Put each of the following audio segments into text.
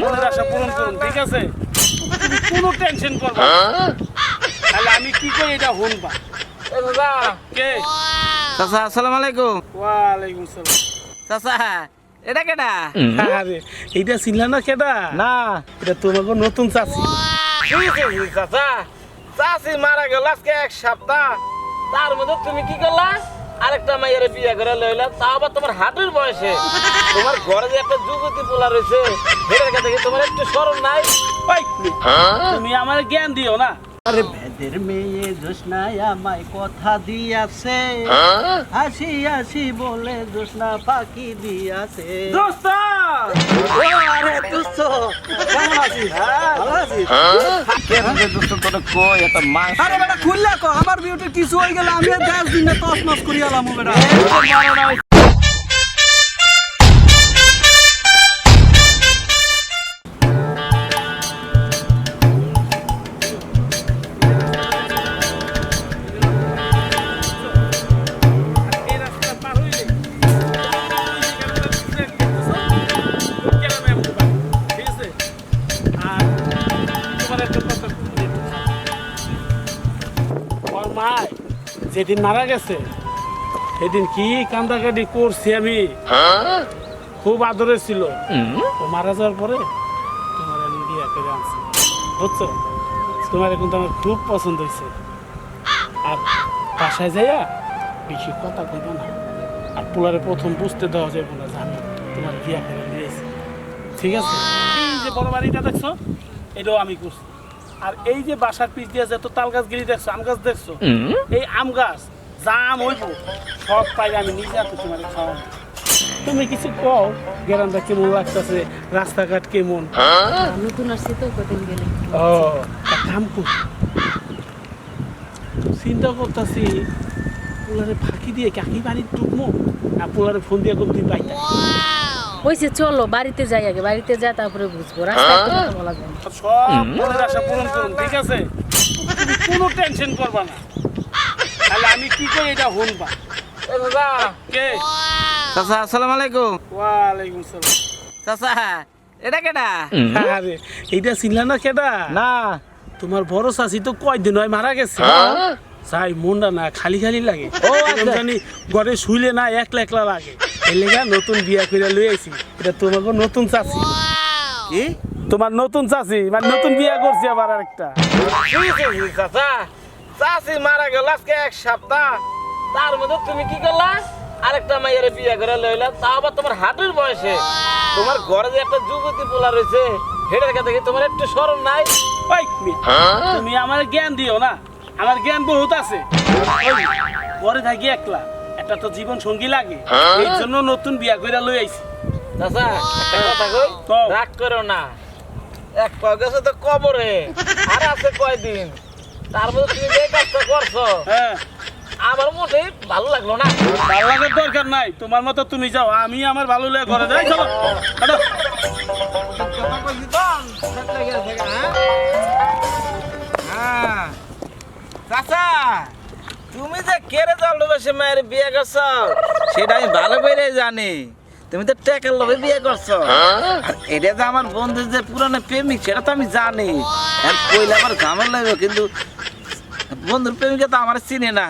মনের আশা পূরণ করুন ঠিক আছে? তুমি কোনো টেনশন করবা তাহলে আমি কি করি এটা শুনবা কে? চাচা আসসালামু আলাইকুম। ওয়ালাইকুম সালাম। চাচা এটা কেডা? আরে এইটা চিনলা না কেডা? না। এটা তোমাকে নতুন চাচি। চাচা? চাচি মারা গেল আজকে এক সপ্তাহ। তার মধ্যে তুমি কি করলা? আরেকটা মাইয়ের বিয়ে করে লইলা তা আবার তোমার হাঁটুর বয়সে। তোমার ঘরে যে একটা যুবতী পোলা রয়েছে সেটার কাছে কি তোমার একটু স্মরণ নাই? ওই, তুমি আমার জ্ঞান দিও না। আরে ভেদের মেয়ে জোসনা আমায় কথা দিয়াছে। হাসি হাসি বলে জোসনা ফাঁকি দিয়াছে। দোস্ত কো আমার বিউটি কিছু হয়ে গেল আমি দিন দশ দিনে তস নস করি বেটা। যেদিন মারা গেছে, সেদিন কি কান্দাকাটি করছি আমি? খুব আদরে ছিল। ও মারা যাওয়ার পরে তোমার আমি বিয়া করে আনছি। বুঝছ? তোমার কিন্তু আমার খুব পছন্দ হয়েছে। আর বাসায় যাইয়া বেশি কথা কইবা না। আর পোলারে প্রথম বুঝতে দেওয়া যাবে না আমি তোমার বিয়া করে দিয়েছি ঠিক আছে? এই যে বড় বাড়িটা দেখছ, এটাও আমি করছি। আর এই যে বাসার পিছ দিয়ে যত তাল গাছ গিরি দেখছ আম গাছ দেখছ এই আম গাছ যা আম হইব সব পাইলে আমি নিজে হাতে তোমার খাওয়াবো। তুমি কিছু কও গেরানটা কেমন লাগতেছে রাস্তাঘাট কেমন? নতুন আসছি তো কদিন গেলে। ও কাম কর। চিন্তা করতেছি পোলারে ফাঁকি দিয়ে কাকি বাড়ি ঢুকবো না পোলারে ফোন দিয়ে কবি পাইতা হয়েছে চলো বাড়িতে যাই আগে বাড়িতে যা তারপরে বুঝব। রাস্তায় তো বলা যায় সব মনের আশা পূরণ করুন ঠিক আছে? তুমি কোনো টেনশন করবা না। তাহলে আমি কি করি এটা শুনবা? কে? চাচা আসসালামু আলাইকুম। ওয়ালাইকুম সালাম। চাচা এটা কেডা? আরে এইটা চিনলা না কেডা? না। তোমার বড় চাচি তো কয়দিন হয় মারা গেছে। যাই মনটা না খালি খালি লাগে। ও আচ্ছা। জানি ঘরে শুইলে না একলা একলা লাগে। এই লেগা নতুন বিয়া করে লই আইছি। এটা তোমাকে নতুন চাচি। কি? তোমার নতুন চাচি মানে নতুন বিয়া করছি আবার আরেকটা। চাচা চাচি? মারা গেল আজকে এক সপ্তাহ। তার মধ্যে তুমি কি করলা? আরেকটা মাইয়ের বিয়ে করে লইলা তাও আবার তোমার হাঁটুর বয়সে। তোমার ঘরে যে একটা যুবতী পোলা রয়েছে সেটার কাছে কি তোমার একটু স্মরণ নাই? ওই তুমি আমার জ্ঞান দিও না। আমার জ্ঞান বহুত আছে। ঘরে থাকি একলা। একটা তো জীবন সঙ্গী লাগে। এই জন্য নতুন বিয়া করে লই আইছি। চাচা একটা কথা কই। রাগ করো না। এক পা গেছে তো কবরে আর আছে কয়দিন? তার মধ্যে তুমি যে কাজটা করছ হ্যাঁ। আমার মোটেই ভালো লাগল না। ভালো লাগার দরকার নাই। তোমার মতো তুমি যাও আমি আমার ভালো লাগে ঘরে যাই চলো। হ্যাঁ। চাচা তুমি যে কেড়ে ভালোবাসে মায়ের বিয়ে করছ, সেটা আমি ভালো করে জানি। তুমি তো টেকার লোভে বিয়ে করছ। এটা যে আমার বন্ধু যে পুরানো প্রেমিক, সেটা তো আমি জানি। কইলে আমার ঝামেলা লাগবে কিন্তু বন্ধুর প্রেমিকা তো আমার চিনে না।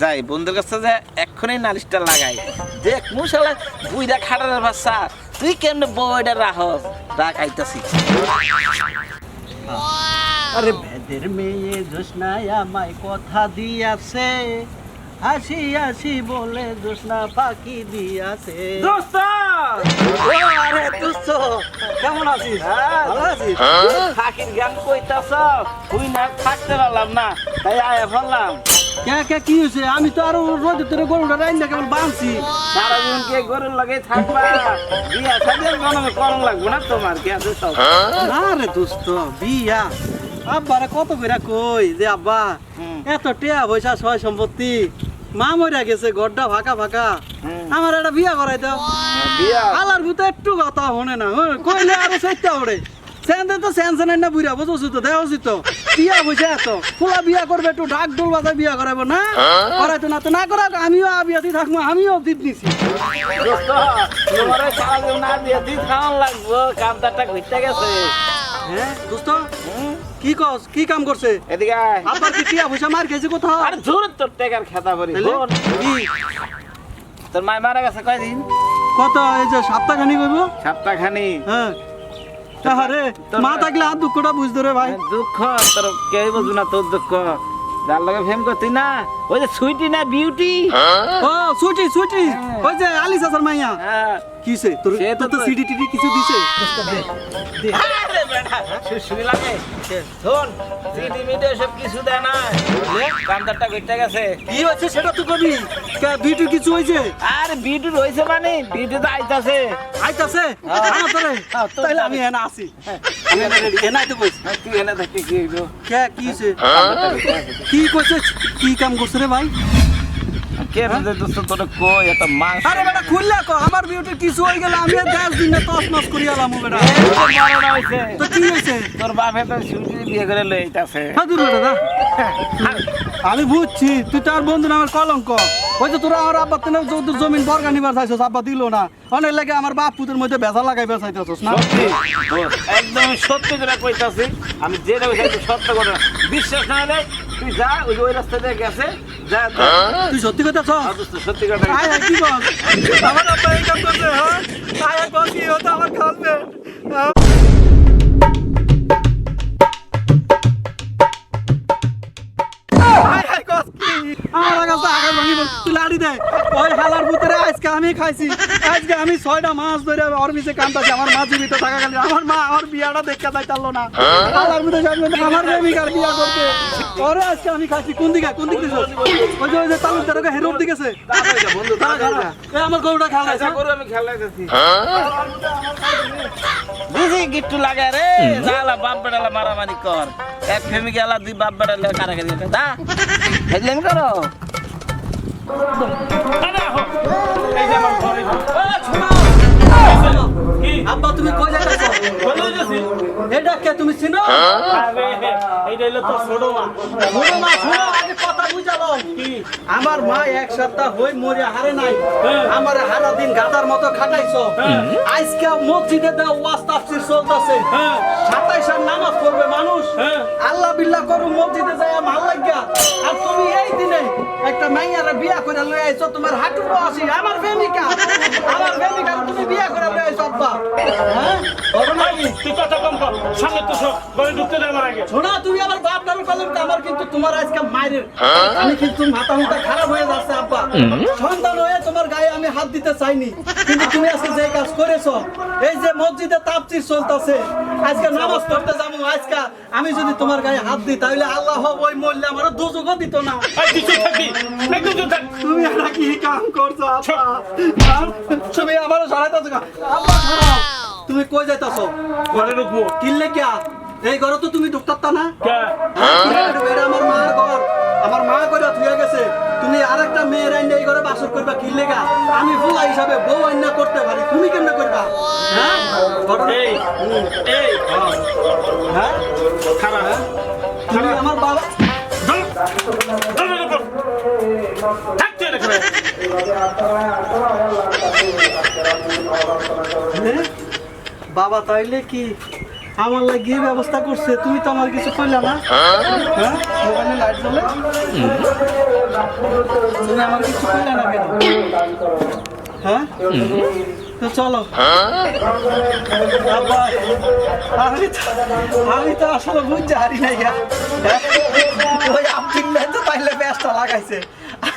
যাই, বন্ধুর কাছে যে এক্ষুনি নালিশটা লাগাই। দেখ, মুশালা বুইরা খাটার বাচ্চা, তুই কেমনে বইটা রাখস? রাখ, আইতাছি। আরে ভেদের মেয়ে জোসনায় আমায় কথা দিয়াছে। হাসি হাসি বলে জোসনা পাখি দিয়াছে। আরে দুস্থ কেমন আছিস? ভালো গান কইতাছ? তুই না থাকতে পারলাম না তাই আয়া ফেললাম। কে কে কি হয়েছে? আমি তো আরও রোদে তোরে গরুটা রাইন না কেবল বাঁধছি। সারা জীবন কে গরুর লাগে থাকবা বিয়া সাদের করণ লাগবো না তোমার কে আছে সব? না রে দোস্ত বিয়া আব্বারে কত কইরা কই যে আব্বা এত টেয়া পয়সা সয় সম্পত্তি মা মরিয়া গেছে গড্ডা ফাঁকা ফাঁকা। আমার একটা বিয়া করাই দাও। বিয়া। আলার ভূতে একটু কথা হনে না হ্যাঁ, কইলে আরও চাইতে ওরে সেন্সে তো সেন্সে নাই না বুড়া বুঝছ তো দেওয়া উচিত তো। বিয়া বসে এত ফুলা বিয়া করবে একটু ঢাক ডোল বাজায় বিয়া করাবো না? করাইতো না তো না করা আমিও আবিয়াতি থাকব আমিও দিত নিছি। না দিয়ে দিন খাওয়ান লাগবো ঘুরতে গেছে। হ্যাঁ দোস্ত? কি কস কি কাম করছে? এদিকে। আবার কি টিয়া পয়সা মার খেয়েছে কোথাও? আরে জোর তোর টেকার খেতা কি? তোর মায় মারা গেছে কয়দিন? কত? এই যে সপ্তাহ খানি করব সপ্তাহ খানি হ্যাঁ তোর- মা থাকলে আর দুঃখটা বুঝতে রে ভাই। দুঃখ তোর কেউ বুঝু না তোর দুঃখ। যার লগে ফেম করতি না ওই যে সুইটি না বিউটি? ও সুটি সুটি ওই যে আলি সাসার মাইয়া। হ্যাঁ। কিসে? তোর তো- সিডি টিডি কিছু দিছে? লাগে। শোন, এসব কিছু দেয় না। কামদারটা ঘুরতে গেছে। কি হচ্ছে সেটা তো কবি? বিটু কিছু হইছে আরে বিটু রয়েছে মানে বিটু তো আইতাছে। হ্যাঁ, তাইলে আমি এনা এনাই তো কইছি হ্যাঁ, তুই এনে থাকতে কি হইল? কে কি হইছে কামদারটা ঘুরতে গেছে। কি কইছে কি কাম করছে রে ভাই? কে রে দোস্ত তোরে কই? এত মাংস। আরে বেটা খুললা কো আমার বিউটি কিছু হই গেল আমি দিন তস নস করি আলাম বেটা। তো মরণ হইছে। তো কি হইছে তোর বাপে তো সুইটি বিয়ে করে লই আইতাছে। হ্যাঁ বেটা আমি বুঝছি তুই তো আর বন্ধু না আমার কলঙ্ক। ওই তো তোরা আমার আব্বা তেনে তোর জমিন বর্গা নিবার চাইছস আব্বা দিল না। অনেক লাগে আমার বাপ পুতের মধ্যে বেসা লাগাই বেসাইতেছস না? একদম সত্যি করে কইতাছি। আমি যে সত্য কথা বিশ্বাস না হলে তুই যা ওই রাস্তা দিয়ে গেছে যা যা। তুই সত্যি কথা সত্যি কথা কি বল আমার আব্বা এই কাম করছে হ্যাঁ? আমার খালবে। লাড়ি দে। ওই হালার ভিতরে আজকে আমি খাইছি। আজকে আমি ছয়টা মাছ ধরে ওর কান্দাছি আমার মা জীবিত থাকা গেলে আমার মা আমার বিয়াটা দেখতে না। হালার ভিতরে আমার প্রেমিকার বিয়া করতে। ওরে আজকে আমি খাইছি। কোন দিকে? কোন দিকে দিছ ওই যে ওই যে তালুকদারকে হেরোর দিকেছে। বন্ধু আমার গরুটা করু আমি খেলাইতেছি বুঝি গিট্টু লাগে রে। জালা বাপ বেড়ালা মারামারি কর। এক ফেমি গেলা দুই বাপ বেড়ালে দা হেডলাইন করো। আব্বা তুমি কই যাইতাছো যাচ্ছি। এটা কে তুমি চিনো আরে, এইটা হইল তোর ছোট মা। ছোট মা? আমার মা এক সপ্তাহ হই মরে হারে নাই। হ্যাঁ। আমার হারা দিন গাদার মতো খাটাইছো। আজকে মসজিদে দা ওয়াজ তাফসীর চলতেছে। হ্যাঁ। সাতাইশ নামাজ পড়বে মানুষ। হ্যাঁ। আল্লাহ বিল্লাহ করু মসজিদে যায় ভালো লাগিয়া। আর তুমি এই দিনে একটা মাইয়ারে বিয়া করে লই আইছো তোমার হাঁটুরও আছি আমার প্রেমিকা। আমার প্রেমিকা তুমি বিয়া করে লই আইছো হ্যাঁ বলো না এই, তুই কথা কম কর। সামনে তো সব ঘরে ঢুকতে দে আমার আগে। শোনা তুমি আমার বাপ নামে কলম আমার কিন্তু তোমার আজকে মায়ের আমি কিন্তু মাথা মুথা খারাপ হয়ে যাচ্ছে আব্বা সন্তান হয়ে তোমার গায়ে আমি হাত দিতে চাইনি কিন্তু তুমি আজকে যে কাজ করেছ এই যে মসজিদে তাপচির চলতেছে আজকে নামাজ পড়তে যাব আজকে আমি যদি তোমার গায়ে হাত দিই তাহলে আল্লাহ ওই মরলে আমার দুযোগও দিত না এই, তুই চুপ থাকবি। একদম চুপ থাক। তুমি এটা কি কাম করছ আব্বা তুমি আমার কেন? আব্বা ছাড়াও। তুমি কই যাইতাছো? ঘরে ঢুকবো। কিনলে কিয়া? এই ঘরে তো তুমি ঢুকতাম না? কে? এটা আমার মার ঘর। আমার মা করে থুয়ে গেছে। তুমি আরেকটা মেয়ের আইনে এই ঘরে বাসর করবা কি লেগা আমি ফুলা হিসাবে বউ আইনা করতে পারি। তুমি কেমনে করবা? হ্যাঁ? ঘটনা- এই, এই, হ্যাঁ? তুমি আমার বাবা ধর, হ্যাঁ? বাবা তাইলে কি আমার লাগিয়ে ব্যবস্থা করছে? তুমি তো আমার কিছু করলে না। হ্যাঁ? তুমি আমার কিছু করলে না হ্যাঁ? তো চলো। আমি তো তো আসলে বুঝতে হারি নাই হ্যাঁ? তো তাইলে ব্যস্ত লাগাইছে।